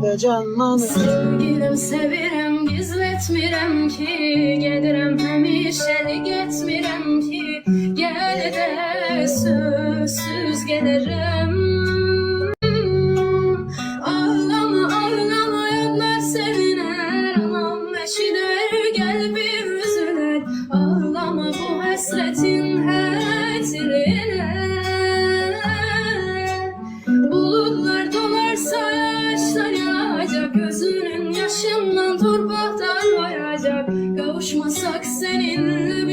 gözümde canlanır. Sevgilim sevirem gizletmirem ki. Gedirem hemişelik etmirem ki. Gel de sözsüz gelirim. Ağlama Gözünün yaşından torpaktan varacak Kavuşmasak seninle